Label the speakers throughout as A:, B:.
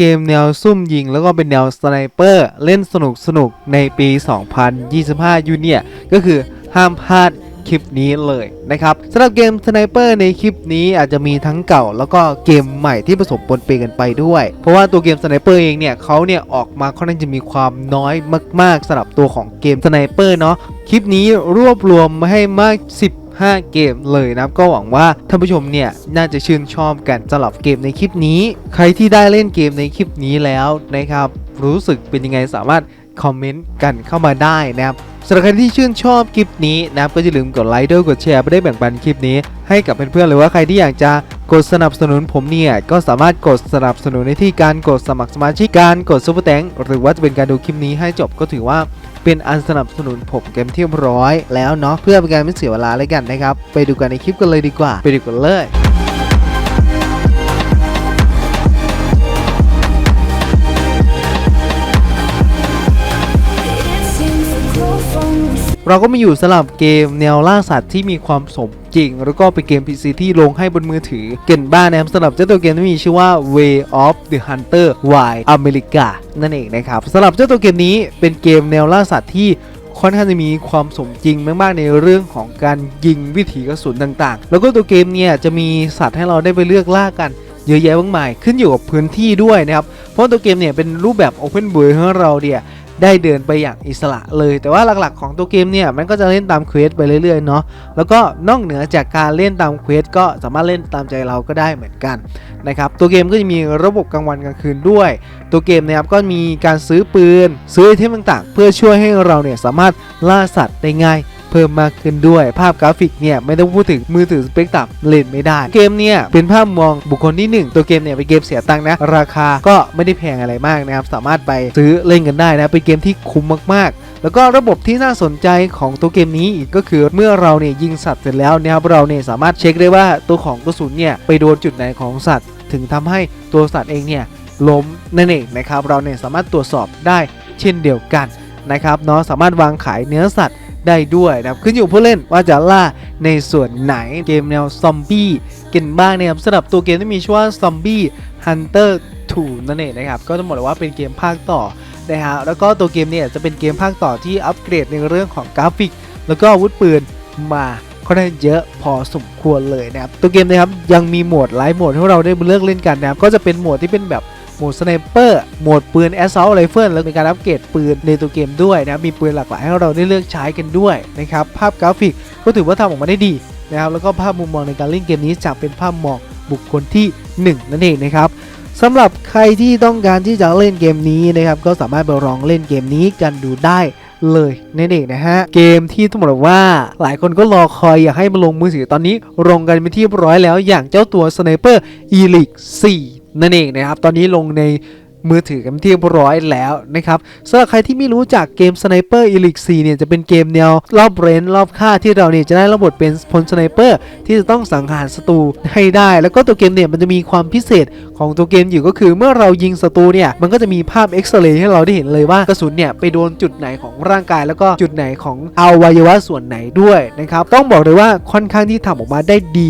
A: เกมแนวซุ่มยิง แล้วก็เป็นแนวสไนเปอร์ เล่นสนุกสนุกในปี 2025 อยู่เนี่ย ก็คือห้ามพลาดคลิปนี้เลยนะครับสำหรับเกมสไนเปอร์ในคลิปนี้อาจจะมีทั้งเก่า แล้วก็เกมใหม่ที่ผสมปนเปกันไปด้วย เพราะว่าตัวเกมสไนเปอร์เองเนี่ยเขาเนี่ยออกมาค่อนข้างจะมีความน้อยมากๆสำหรับตัวของเกมสไนเปอร์เนาะคลิปนี้รวบรวมมาให้มาก 10 5 เกมเลยนะครับ ก็หวังว่าท่านผู้ชมเนี่ยน่าจะชื่นชอบกันสำหรับเกมในคลิปนี้ ใครที่ได้เล่นเกมในคลิปนี้แล้วนะครับรู้สึกเป็นยังไงสามารถคอมเมนต์กันเข้ามาได้นะครับสำหรับใครที่ชื่นชอบคลิปนี้นะครับก็อย่าลืมกดไลค์ด้วยกดแชร์ไปได้แบ่งปันคลิปนี้ ให้กับเพื่อนๆหรือว่าใครที่อยากจะกดสนับสนุนผมเนี่ยก็สามารถกดสนับสนุนในที่การกดสมัครสมาชิกการกดซุปเปอร์แตงหรือว่าจะเป็นการดูคลิปนี้ให้จบก็ถือว่า เป็นอันสนับสนุนผมเกมที่ร้อยแล้วเนาะเพื่อเป็นการไม่เสียเวลาเลยกันนะครับ ไปดูกันในคลิปกันเลยดีกว่า ไปดูกันเลย เราก็มาอยู่สลับเกมแนวล่าสัตว์ที่มีความสมจริง แล้วก็เป็นเกม PC ที่ลงให้บนมือถือเก่นบ้านนะครับสำหรับเจ้าตัวเกมที่มีชื่อว่า Way of the Hunter Wild America นั่นเองนะครับสำหรับเจ้าตัวเกมนี้เป็นเกมแนวล่าสัตว์ที่ค่อนข้างจะมีความสมจริงมากๆในเรื่องของการยิงวิถีกระสุนต่างๆ แล้วก็ตัวเกมเนี่ยจะมีสัตว์ให้เราได้ไปเลือกล่ากันเยอะแยะมากมายขึ้นอยู่กับพื้นที่ด้วยนะครับ เพราะตัวเกมเนี่ยเป็นรูปแบบ Open World ให้เราเนี่ย ได้เดินไปอย่างอิสระเลย แต่ว่าหลักๆของตัวเกมเนี่ยมันก็จะเล่นตามเควสไปเรื่อยๆเนาะแล้วก็นอกเหนือจากการเล่นตามเควสก็สามารถเล่นตามใจเราก็ได้เหมือนกันนะครับตัวเกมก็จะมีระบบกลางวันกลางคืนด้วย ตัวเกมนะครับก็มีการซื้อปืน ซื้อไอเทมต่างๆ เพื่อช่วยให้เราเนี่ยสามารถล่าสัตว์ได้ง่าย เพิ่มมากขึ้นด้วย ภาพกราฟิกเนี่ยไม่ต้องพูดถึงมือถือสเปกต่ำเล่นไม่ได้ เกมเนี่ยเป็นภาพมองบุคคลที่ 1 ตัวเกมเนี่ยเป็นเกมเสียตังค์นะ ราคาก็ไม่ได้แพงอะไรมากนะครับ สามารถไปซื้อเล่นกันได้นะ เป็นเกมที่คุ้มมากๆ แล้วก็ระบบที่น่าสนใจของตัวเกมนี้อีกก็คือเมื่อเราเนี่ยยิงสัตว์เสร็จแล้วนะครับเราเนี่ยสามารถเช็คได้ว่าตัวของกระสุนเนี่ยไปโดนจุดไหนของสัตว์ ถึงทำให้ตัวสัตว์เองเนี่ยล้มนั่นเองนะครับเราเนี่ยสามารถตรวจสอบได้เช่นเดียวกันนะครับเนาะสามารถวางขายเนื้อสัตว์ ได้ด้วยนะครับขึ้นอยู่ผู้เล่นว่าจะล่าในส่วนไหนเกมแนวซอมบี้กันบ้างนะครับสำหรับตัวเกมที่มีชื่อว่า Zombie Hunter 2นั่นเองนะครับก็ต้องบอกเลยว่าเป็นเกมภาคต่อนะฮะแล้วก็ตัวเกมเนี่ยจะเป็นเกมภาคต่อที่อัปเกรดในเรื่องของกราฟิก แล้วก็อาวุธปืนมาค่อนข้างเยอะพอสมควรเลยนะครับตัวเกมนะครับยังมีโหมดไลฟ์โหมดให้เราได้เลือกเล่นกันนะครับก็จะเป็นโหมดที่เป็นแบบ โหมดสไนเปอร์โหมดปืน Assault Rifle แล้วมีการอัปเกรดปืนในตัวเกมด้วยนะมีปืนหลากหลายให้เราได้เลือกใช้กันด้วยนะครับภาพกราฟิกก็ถือว่าทำออกมาได้ดีนะครับแล้วก็ภาพมุมมองในการเล่นเกมนี้จะเป็นภาพมองบุคคลที่ 1 นั่นเองนะครับสำหรับใครที่ต้องการที่จะเล่นเกมนี้นะครับก็สามารถไปลองเล่นเกมนี้กันดูได้เลยนั่นเองนะฮะ เกมที่ต้องบอกว่าหลายคนก็รอคอยอยากให้มาลงมือถือตอนนี้ลงกันเป็นที่ร้อยแล้วอย่างเจ้าตัว Sniper Elite 4 นั่นเองนะครับ ตอนนี้ลงใน มือถือกันที่เรียบร้อยแล้วนะครับสำหรับใครที่ไม่รู้จักเกม Sniper Elite 4เนี่ยจะเป็นเกมแนวรอบเรนรอบฆ่าที่เราเนี่ยจะได้รับบทเป็นพลสไนเปอร์ที่จะต้องสังหารศัตรูให้ได้ แล้วก็ตัวเกมเนี่ยมันจะมีความพิเศษของตัวเกมอยู่ก็คือ เมื่อเรายิงศัตรูเนี่ยมันก็จะมีภาพเอ็กซเรย์ให้เราได้เห็นเลยว่ากระสุนเนี่ยไปโดนจุดไหนของร่างกาย แล้วก็จุดไหนของอวัยวะส่วนไหนด้วยนะครับต้องบอกเลยว่าค่อนข้างที่ทำออกมาได้ดี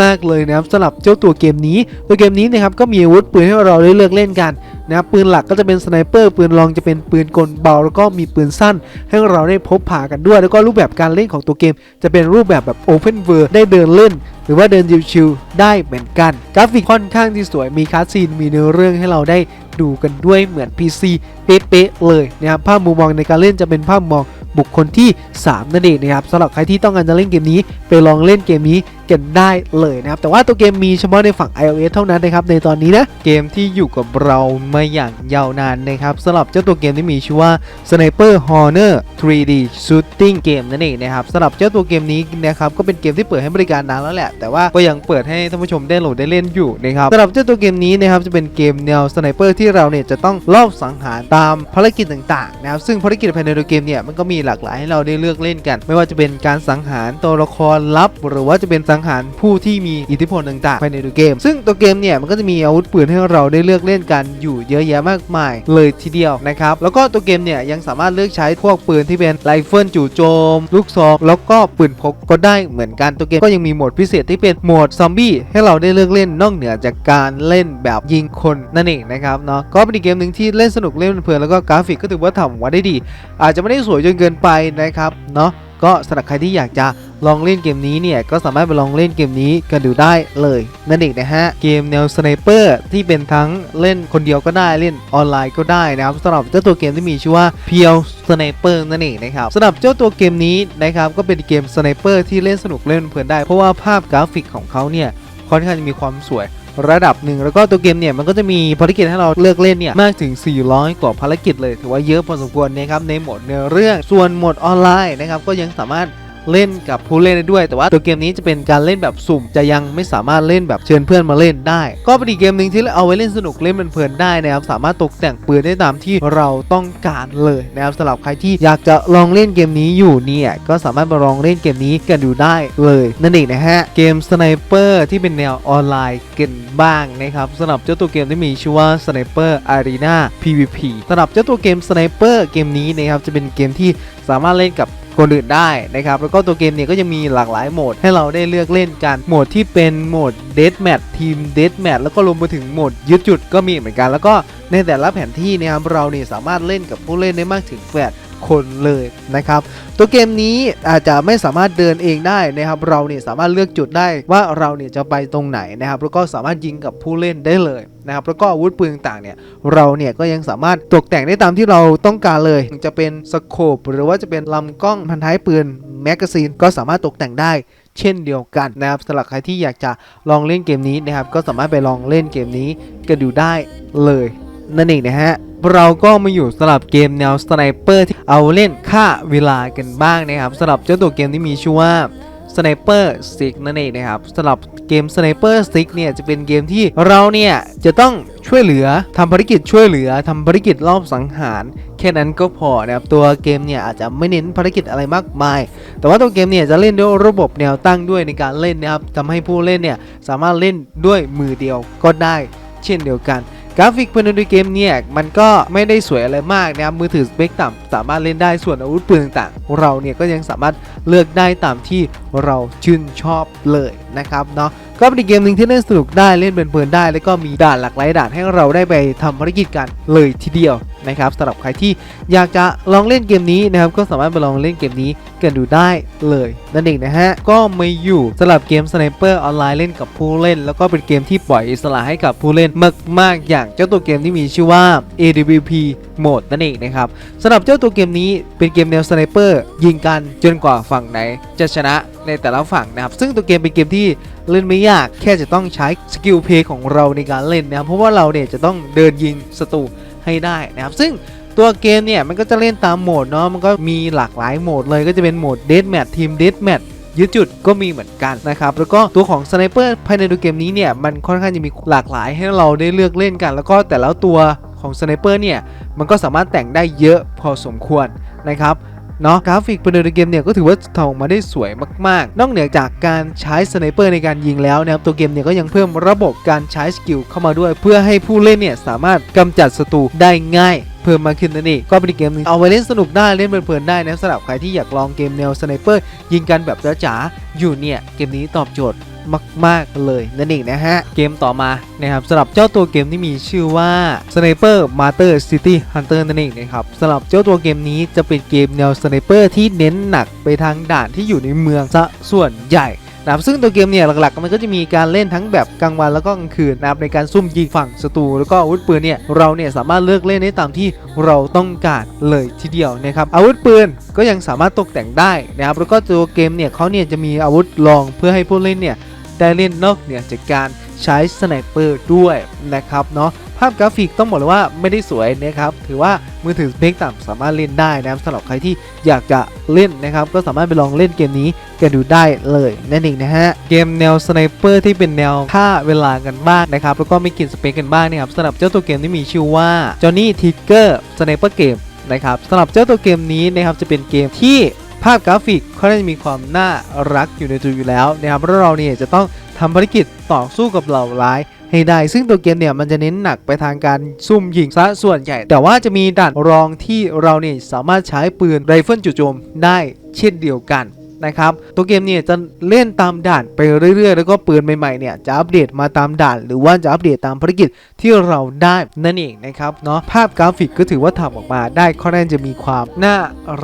A: มาก ๆเลยนะครับสำหรับเจ้าตัวเกมนี้ ตัวเกมนี้นะครับก็มีอาวุธปืนให้เราได้เลือกเล่นกันนะครับปืนหลักก็จะเป็นสไนเปอร์ปืนรองจะเป็นปืนกลเบา แล้วก็มีปืนสั้น ให้เราได้พบผ่ากันด้วย แล้วก็รูปแบบการเล่นของตัวเกม จะเป็นรูปแบบแบบ Open World ได้เดินเล่น หรือว่าเดินชิวๆได้เหมือนกัน กราฟิกค่อนข้างที่สวยมีคาสซีนมีเนื้อเรื่องให้เราได้ดูกันด้วยเหมือน PC เป๊ะๆเลยนะครับภาพมุมมองในการเล่นจะเป็นภาพมุมมองบุคคลที่ 3 นั่นเองนะครับสำหรับใครที่ต้องการจะเล่นเกมนี้ ไปลองเล่นเกมนี้ กันได้เลยนะครับ แต่ว่าตัวเกมมีเฉพาะในฝั่ง iOS เท่านั้นนะครับในตอนนี้นะ เกมที่อยู่กับเรามาอย่างยาวนานนะครับสำหรับเจ้าตัวเกมที่มีชื่อว่า Sniper Honor 3D Shooting Game นั่นเองนะครับสำหรับเจ้าตัวเกมนี้นะครับก็เป็นเกมที่เปิดให้บริการนานแล้วแหละ แต่ว่าก็ยังเปิดให้ท่านผู้ชมได้โหลดได้เล่นอยู่นะครับสำหรับเจ้าตัวเกมนี้นะครับจะเป็นเกมแนวสไนเปอร์ที่เราเนี่ยจะต้องลอบสังหารตามภารกิจต่างๆนะครับซึ่งภารกิจภายในตัวเกมเนี่ยมันก็มีหลากหลายให้เราได้เลือกเล่นกัน ไม่ว่าจะเป็นการสังหารตัวละครลับ หรือว่าจะเป็นสังงหารผู้ที่มีอิทธิพลต่างๆภายในตัวเกม ซึ่งตัวเกมเนี่ยมันก็จะมีอาวุธปืนให้เราได้เลือกเล่นกันอยู่เยอะแยะมากมายเลยทีเดียวนะครับ แล้วก็ตัวเกมเนี่ยยังสามารถเลือกใช้พวกปืนที่เป็นไรเฟิลจู่โจม ลูกซองแล้วก็ปืนพกก็ได้เหมือนกันตัวเกมก็ยังมีโหมดพิเศษที่เป็นโหมดซอมบี้ให้เราได้เลือกเล่นนอกเหนือจากการเล่นแบบยิงคนนั่นเองนะครับเนาะก็เป็นอีกเกมหนึ่งที่เล่นสนุกเล่นเพลินแล้วก็กราฟิกก็ถือว่าทำออกมาได้ดี อาจจะไม่ได้สวยจนเกินไปนะครับเนาะ ก็สำหรับใครที่อยากจะลองเล่นเกมนี้เนี่ยก็สามารถไปลองเล่นเกมนี้กันดูได้เลยนั่นเองนะฮะเกมแนวสไนเปอร์ที่เป็นทั้งเล่นคนเดียวก็ได้เล่นออนไลน์ก็ได้นะครับสำหรับเจ้าตัวเกมที่มีชื่อว่าเพียวสไนเปอร์นั่นเองนะครับสำหรับเจ้าตัวเกมนี้นะครับก็เป็นเกมสไนเปอร์ที่เล่นสนุกเล่นเพลินได้เพราะว่าภาพกราฟิกของเขาเนี่ยค่อนข้างจะมีความสวย ระดับหนึ่งแล้วก็ตัวเกมเนี่ยมันก็จะมีภารกิจให้เราเลือกเล่นเนี่ยมากถึง 400 กว่าภารกิจเลย ถือว่าเยอะพอสมควรนะครับในโหมดเนื้อเรื่องส่วนโหมดออนไลน์นะครับก็ยังสามารถ เล่นกับผู้เล่นได้ด้วย แต่ว่าตัวเกมนี้จะเป็นการเล่นแบบสุ่ม จะยังไม่สามารถเล่นแบบเชิญเพื่อนมาเล่นได้ ก็เป็นอีกเกมหนึ่งที่เอาไว้เล่นสนุกเล่นเพลินๆได้นะครับ สามารถตกแต่งปืนได้ตามที่เราต้องการเลยนะครับสำหรับใครที่อยากจะลองเล่นเกมนี้อยู่เนี่ยก็สามารถมาลองเล่นเกมนี้กันดูได้เลย นั่นเองนะฮะเกมสไนเปอร์ที่เป็นแนวออนไลน์กันบ้างนะครับสำหรับเจ้าตัวเกมที่มีชื่อว่า Sniper Arena PVP สำหรับเจ้าตัวเกม Sniper เกมนี้นะครับจะเป็นเกมที่สามารถเล่นกับ คนอื่นได้นะครับแล้วก็ตัวเกมเนี่ยก็จะมีหลากหลายโหมดให้เราได้เลือกเล่นกันโหมดที่เป็นโหมด Death Match ทีม Death Match แล้วก็รวมไปถึงโหมดยึดจุดก็มีเหมือนกัน แล้วก็ในแต่ละแผนที่นะครับเราเนี่ยสามารถเล่นกับผู้เล่นได้มากถึง8คนเลยนะครับตัวเกมนี้อาจจะไม่สามารถเดินเองได้นะครับเราเนี่ยสามารถเลือกจุดได้ว่าเราเนี่ยจะไปตรงไหนนะครับแล้วก็สามารถยิงกับผู้เล่นได้เลย นะครับแล้วก็อาวุธปืนต่างๆเนี่ยเราเนี่ยก็ยังสามารถตกแต่งได้ตามที่เราต้องการเลย จะเป็นสโคปหรือว่าจะเป็นลำกล้องพันท้ายปืนแมกกาซีนก็สามารถตกแต่งได้เช่นเดียวกันนะครับสำหรับใครที่อยากจะลองเล่นเกมนี้นะครับก็สามารถไปลองเล่นเกมนี้กันดูได้เลยนั่นเองนะฮะเราก็มาอยู่สำหรับเกมแนวสไนเปอร์ที่เอาเล่นฆ่าเวลากันบ้างนะครับสำหรับเจ้าตัวเกมที่มีชื่อว่า Sniper Stick นั่นเองนะครับสำหรับเกม Sniper Stick เนี่ยจะเป็นเกมที่เราเนี่ยจะต้องช่วยเหลือทำภารกิจช่วยเหลือทำภารกิจรอบสังหาร แค่นั้นก็พอนะครับตัวเกมเนี่ยอาจจะไม่เน้นภารกิจอะไรมากมาย แต่ว่าตัวเกมเนี่ยจะเล่นด้วยระบบแนวตั้งด้วยในการเล่นนะครับทำให้ผู้เล่นเนี่ยสามารถเล่นด้วยมือเดียวก็ได้เช่นเดียวกัน กราฟิกภายในเกมเนี่ยมันก็ไม่ได้สวยอะไรมากนะครับมือถือสเปคต่ำสามารถเล่นได้ส่วนอาวุธปืนต่างๆ เราเนี่ยก็ยังสามารถเลือกได้ตามที่เราชื่นชอบเลยนะครับเนาะ ก็เป็นเกมหนึ่งที่เล่นสนุกได้เล่นเพลินๆได้ แล้วก็มีด่านหลากหลายด่านให้เราได้ไปทำภารกิจกันเลยทีเดียวนะครับสำหรับใครที่อยากจะลองเล่นเกมนี้นะครับก็สามารถไปลองเล่นเกมนี้กันดูได้เลยนั่นเองนะฮะก็ไมาอยู่สำหรับเกมสไนเปอร์ออนไลน์เล่นกับผู้เล่น แล้วก็เป็นเกมที่ปล่อยอิสระให้กับผู้เล่นมาก ๆ อย่างเจ้าตัวเกมที่มีชื่อว่า AWP โหมดนั่นเองนะครับสำหรับเจ้าตัวเกมนี้เป็นเกมแนวสไนเปอร์ยิงกันจนกว่าฝั่งไหนจะชนะในแต่ละฝั่งนะครับ ซึ่งตัวเกมเป็นเกมที่เล่นไม่ยาก แค่จะต้องใช้สกิลเพย์ของเราในการเล่นนะครับ เพราะว่าเราเนี่ยจะต้องเดินยิงศัตรูให้ได้นะครับ ซึ่งตัวเกมเนี่ยมันก็จะเล่นตามโหมดเนาะ มันก็มีหลากหลายโหมดเลย ก็จะเป็นโหมดเด a แมททีมเด a แมทยึดจุดก็มีเหมือนกันนะครับ แล้วก็ตัวของสไนเปอร์ภายในตัวเกมนี้เนี่ยมันค่อนข้างจะมีหลากหลายให้เราได้เลือกเล่นกัน แล้วก็แต่ละตัวของสไนเปอร์เนี่ยมันก็สามารถแต่งได้เยอะพอสมควรนะครับ เนาะกราฟิกภายในเกมเนี่ยก็ถือว่าทำออกมาได้สวยมากๆ นอกเหนือจากการใช้สไนเปอร์ในการยิงแล้วนะครับตัวเกมเนี่ยก็ยังเพิ่มระบบการใช้สกิลเข้ามาด้วย เพื่อให้ผู้เล่นเนี่ยสามารถกำจัดศัตรูได้ง่ายเพิ่มมากขึ้นนั่นเองก็เป็นเกมหนึงเอาไว้เล่นสนุกได้เล่นเพลินๆได้นะสำหรับใครที่อยากลองเกมแนวสไนเปอร์ยิงกันแบบจ๋าๆอยู่เนี่ยเกมนี้ตอบโจทย์ มาก ๆ เลยนั่นเองนะฮะ เกมต่อมานะครับสำหรับเจ้าตัวเกมที่มีชื่อว่า Sniper Master City Hunter นั่นเองนะครับสำหรับเจ้าตัวเกมนี้จะเป็นเกมแนวสไนเปอร์ที่เน้นหนักไปทางด่านที่อยู่ในเมืองซะส่วนใหญ่นะครับซึ่งตัวเกมเนี่ยหลักๆมันก็จะมีการเล่นทั้งแบบกลางวันแล้วก็กลางคืนนะครับในการซุ่มยิงฝั่งศัตรูแล้วก็อาวุธปืนเนี่ยเราเนี่ยสามารถเลือกเล่นได้ตามที่เราต้องการเลยทีเดียวนะครับอาวุธปืนก็ยังสามารถตกแต่งได้นะครับแล้วก็ตัวเกมเนี่ยเขาเนี่ยจะมีอาวุธรองเพื่อให้ผู้เล่นเนี่ย ได้เล่นนอกเหนือจากการใช้สไนเปอร์ด้วยนะครับเนาะภาพกราฟิกต้องบอกเลยว่าไม่ได้สวยนะครับถือว่ามือถือสเปคต่ำสามารถเล่นได้นะครับสำหรับใครที่อยากจะเล่นนะครับก็สามารถไปลองเล่นเกมนี้กันดูได้เลยนั่นเองนะฮะเกมแนวสไนเปอร์ที่เป็นแนวฆ่าเวลากันบ้างนะครับแล้วก็ไม่กินสเปคกันบ้างนะครับสำหรับเจ้าตัวเกมที่มีชื่อว่า Johnny Tiger Sniper Game นะครับสำหรับเจ้าตัวเกมนี้นะครับจะเป็นเกมที่ ภาพกราฟิกเขาได้มีความน่ารักอยู่ในตัวอยู่แล้วนะครับแล้วเราเนี่ยจะต้องทำภารกิจต่อสู้กับเหล่าร้ายให้ได้ ซึ่งตัวเกมเนี่ยมันจะเน้นหนักไปทางการซุ่มยิงซะส่วนใหญ่ แต่ว่าจะมีด่านรองที่เราเนี่ยสามารถใช้ปืนไรเฟิลจู่โจมได้เช่นเดียวกัน นะครับ ตัวเกมเนี่ยจะเล่นตามด่านไปเรื่อยๆ แล้วก็ปืนใหม่ๆเนี่ยจะอัปเดตมาตามด่าน หรือว่าจะอัปเดตตามภารกิจที่เราได้นั่นเองนะครับเนาะภาพกราฟิกก็ถือว่าทำออกมาได้ค่อนข้างจะมีความน่า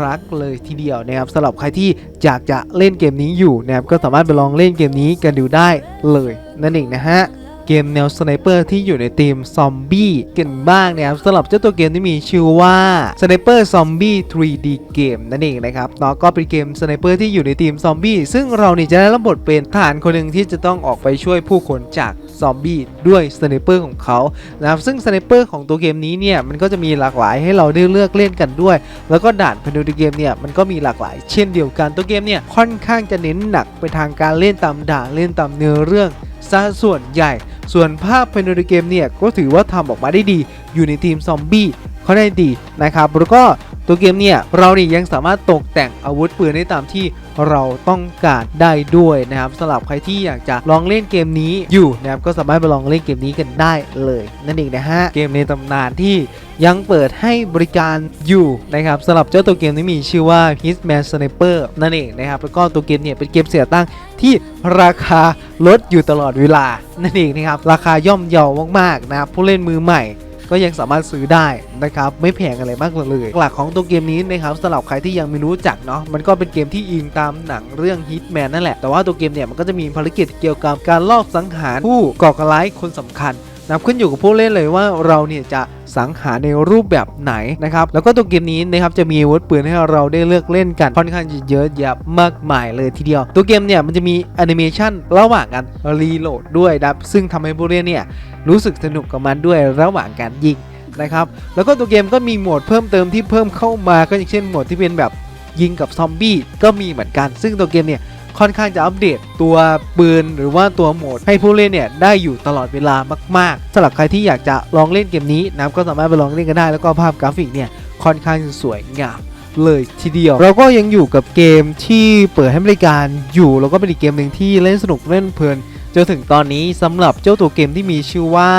A: รักเลยทีเดียวนะครับสำหรับใครที่อยากจะเล่นเกมนี้อยู่นะครับก็สามารถไปลองเล่นเกมนี้กันดูได้เลยนั่นเองนะฮะ เกมแนวสไนเปอร์ที่อยู่ในทีมซอมบี้กันบ้างนะครับสำหรับเจ้าตัวเกมที่มีชื่อว่า Sniper Zombie 3D Game นั่นเองนะครับเนาะก็เป็นเกมสไนเปอร์ที่อยู่ในทีมซอมบี้ซึ่งเราเนี่ยจะได้รับบทเป็นทหารคนหนึ่งที่จะต้องออกไปช่วยผู้คนจาก ซอมบี้ด้วยสไนเปอร์ของเขานะครับซึ่งสไนเปอร์ของตัวเกมนี้เนี่ยมันก็จะมีหลากหลายให้เราได้เลือกเล่นกันด้วย แล้วก็ด่านภายในตัวเกมเนี่ยมันก็มีหลากหลายเช่นเดียวกันตัวเกมเนี่ยค่อนข้างจะเน้นหนักไปทางการเล่นตามด่านเล่นตามเนื้อเรื่องซะส่วนใหญ่ ส่วนภาพภายในเกมเนี่ยก็ถือว่าทำออกมาได้ดี อยู่ในทีมซอมบี้เขาได้ดีนะครับ แล้วก็ตัวเกมเนี่ยเราเนี่ยยังสามารถตกแต่งอาวุธปืนได้ตามที่ เราต้องการได้ด้วยนะครับสำหรับใครที่อยากจะลองเล่นเกมนี้อยู่นะครับก็สามารถไปลองเล่นเกมนี้กันได้เลย นั่นเองนะฮะเกมในตำนานที่ยังเปิดให้บริการอยู่นะครับสำหรับเจ้าตัวเกมนี้มีชื่อว่า Hitman Sniper นั่นเองนะครับแล้วก็ตัวเกมเนี่ยเป็นเกมเสียตั้งที่ราคาลดอยู่ตลอดเวลานั่นเองนะครับราคาย่อมเยาวมากๆนะผู้เล่นมือใหม่ ก็ยังสามารถซื้อได้นะครับไม่แพงอะไรมากเลยหลักของตัวเกมนี้นะครับสำหรับใครที่ยังไม่รู้จักเนาะมันก็เป็นเกมที่อิงตามหนังเรื่อง Hitman นั่นแหละแต่ว่าตัวเกมเนี่ยมันก็จะมีภารกิจเกี่ยวกับการลอบสังหารผู้ก่อการร้ายคนสำคัญ นะครับขึ้นอยู่กับผู้เล่นเลยว่าเราเนี่ยจะสังหารในรูปแบบไหนนะครับแล้วก็ตัวเกมนี้นะครับจะมีอาวุธปืนให้เราได้เลือกเล่นกันค่อนข้างจะเยอะแยะมากมายเลยทีเดียว ตัวเกมเนี่ยมันจะมีแอนิเมชันระหว่างการรีโหลดด้วยนะครับซึ่งทำให้ผู้เล่นเนี่ยรู้สึกสนุกกับมันด้วยระหว่างการยิงนะครับแล้วก็ตัวเกมก็มีโหมดเพิ่มเติมที่เพิ่มเข้ามาก็อย่างเช่นโหมดที่เป็นแบบยิงกับซอมบี้ก็มีเหมือนกัน ซึ่งตัวเกมเนี่ย ค่อนข้างจะอัปเดตตัวปืนหรือว่าตัวโหมด ให้ผู้เล่นเนี่ยได้อยู่ตลอดเวลามากๆสำหรับใครที่อยากจะลองเล่นเกมนี้นะครับก็สามารถไปลองเล่นกันได้แล้วก็ภาพกราฟิกเนี่ยค่อนข้างสวยงามเลยทีเดียวเราก็ยังอยู่กับเกมที่เปิดให้บริการอยู่แล้วก็เป็นอีกเกมหนึ่งที่เล่นสนุกเล่นเพลิน จนถึงตอนนี้สำหรับเจ้าตัวเกมที่มีชื่อว่า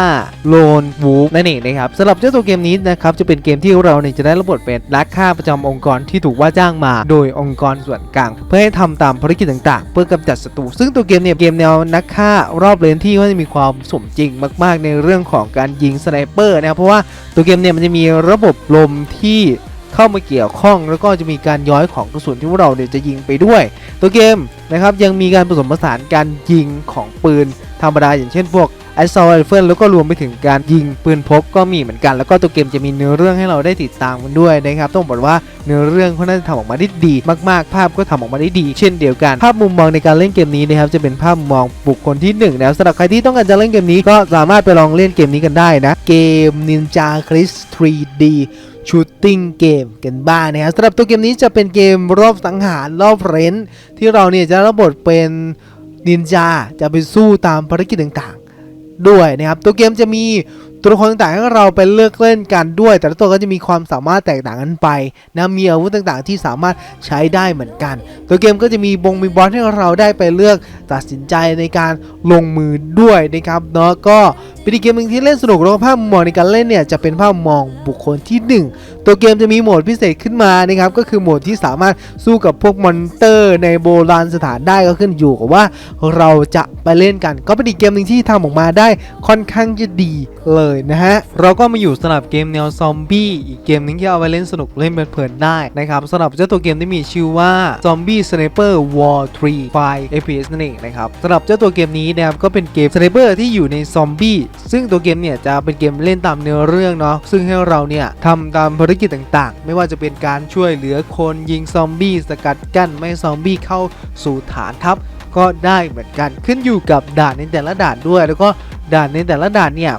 A: Lone Wolf นั่นเองนะครับสำหรับเจ้าตัวเกมนี้นะครับจะเป็นเกมที่เราเนี่ยจะได้รับบทเป็นนักฆ่าประจำองค์กรที่ถูกว่าจ้างมา โดยองค์กรส่วนกลาง เพื่อให้ทำตามภารกิจต่าง ๆ เพื่อกำจัดศัตรูซึ่งตัวเกมเนี่ยเกมแนวนักฆ่ารอบเลนที่ก็จะมีความสมจริงมาก ๆ ในเรื่องของการยิงสไนเปอร์นะครับเพราะว่าตัวเกมเนี่ยมันจะมีระบบลมที่ เข้ามาเกี่ยวข้อง แล้วก็จะมีการย้อยของกระสุนที่พวกเราเนี่ยจะยิงไปด้วย ตัวเกมนะครับยังมีการผสมผสานการยิงของปืนธรรมดาอย่างเช่นพวก a s s a u l t rifle แล้วก็รวมไปถึงการยิงปืนพกก็มีเหมือนกัน แล้วก็ตัวเกมจะมีเนื้อเรื่องให้เราได้ติดตามกันด้วยนะครับต้องบอกว่าเนื้อเรื่องเขาน่าจะทำออกมาได้ดีมากๆ ภาพก็ทำออกมาได้ดี เช่นเดียวกัน ภาพมุมมองในการเล่นเกมนี้นะครับจะเป็นภาพมุมมองบุคคลที่1นะครับสำหรับใครที่ต้องการจะเล่นเกมนี้ก็สามารถไปลองเล่นเกมนี้กันได้นะเกม Ninja Chris 3D ชูตติ้งเกมกันบ้างนะครับสำหรับตัวเกมนี้จะเป็นเกมรอบสังหารรอบเรนท์ที่เราเนี่ยจะรับบทเป็นนินจาจะไปสู้ตามภารกิจต่างๆ ด้วยนะครับ ตัวเกมจะมี ตัวละครต่างๆให้เราไปเลือกเล่นกันด้วย แต่ละตัวก็จะมีความสามารถแตกต่างกันไปนะมีอาวุธต่างๆ ที่สามารถใช้ได้เหมือนกัน ตัวเกมก็จะมีบงมีบอสให้เราได้ไปเลือกตัดสินใจในการลงมือด้วยนะครับเนาะก็เป็นอีกเกมหนึ่งที่เล่นสนุกแล้วภาพมุมมองในการเล่นเนี่ยจะเป็นภาพมองบุคคลที่หนึ่งตัวเกมจะมีโหมดพิเศษขึ้นมานะครับก็คือโหมดที่สามารถสู้กับพวกมอนเตอร์ ในโบราณสถานได้ก็ขึ้นอยู่กับว่าเราจะไปเล่นกัน ก็เป็นอีกเกมหนึ่งที่ทำออกมาได้ค่อนข้างจะดี เลยนะฮะ เราก็มาอยู่สำหรับเกมแนวซอมบี้อีกเกมหนึงที่เอาไปเล่นสนุกเล่นเพลินๆได้นะครับสำหรับเจ้าตัวเกมที่มีชื่อว่า Zombie Sniper War 3 5 FPS นั่นเองนะครับสำหรับเจ้าตัวเกมนี้นะครับก็เป็นเกมสไนเปอร์ที่อยู่ในซอมบี้ซึ่งตัวเกมเนี่ยจะเป็นเกมเล่นตามเนื้อเรื่องเนาะซึ่งให้เราเนี่ยทำตามภารกิจต่างๆ ไม่ว่าจะเป็นการช่วยเหลือคนยิงซอมบี้สกัดกั้นไม่ซอมบี้เข้าสู่ฐานทัพก็ได้เหมือนกันขึ้นอยู่กับด่านในแต่ละด่านด้วย แล้วก็ด่านในแต่ละด่านเนี่ย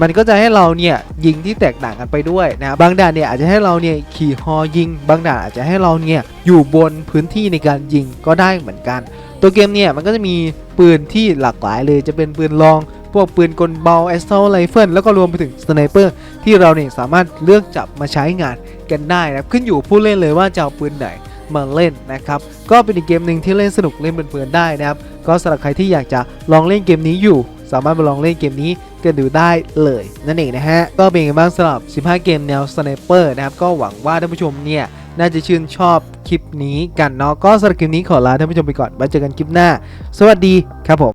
A: มันก็จะให้เราเนี่ยยิงที่แตกต่างกันไปด้วยนะบางด่านเนี่ยอาจจะให้เราเนี่ยขี่ฮอยิง บางด่านอาจจะให้เราเนี่ยอยู่บนพื้นที่ในการยิงก็ได้เหมือนกัน ตัวเกมเนี่ยมันก็จะมีปืนที่หลากหลายเลยจะเป็นปืนลอง พวกปืนกลเบา a s s a u l t rifle แล้วก็รวมไปถึงสไนเปอร์ที่เราเนี่ยสามารถเลือกจับมาใช้งานกันได้นะครับขึ้นอยู่ผู้เล่นเลยว่าจะเอาปืนไหนมาเล่นนะครับ ก็เป็นอีกเกมหนึ่งที่เล่นสนุกเล่นเพลินๆได้นะครับ ก็สำหรับใครที่อยากจะลองเล่นเกมนี้อยู่ สามารถมาลองเล่นเกมนี้กันดูได้เลยนั่นเองนะฮะ ก็เป็นยังไงบ้างสำหรับ 15 เกมแนวสไนเปอร์นะครับ ก็หวังว่าท่านผู้ชมเนี่ย น่าจะชื่นชอบคลิปนี้กันเนาะก็สำหรับคลิปนี้ขอลาท่านผู้ชมไปก่อนไว้เจอกันคลิปหน้า สวัสดีครับผม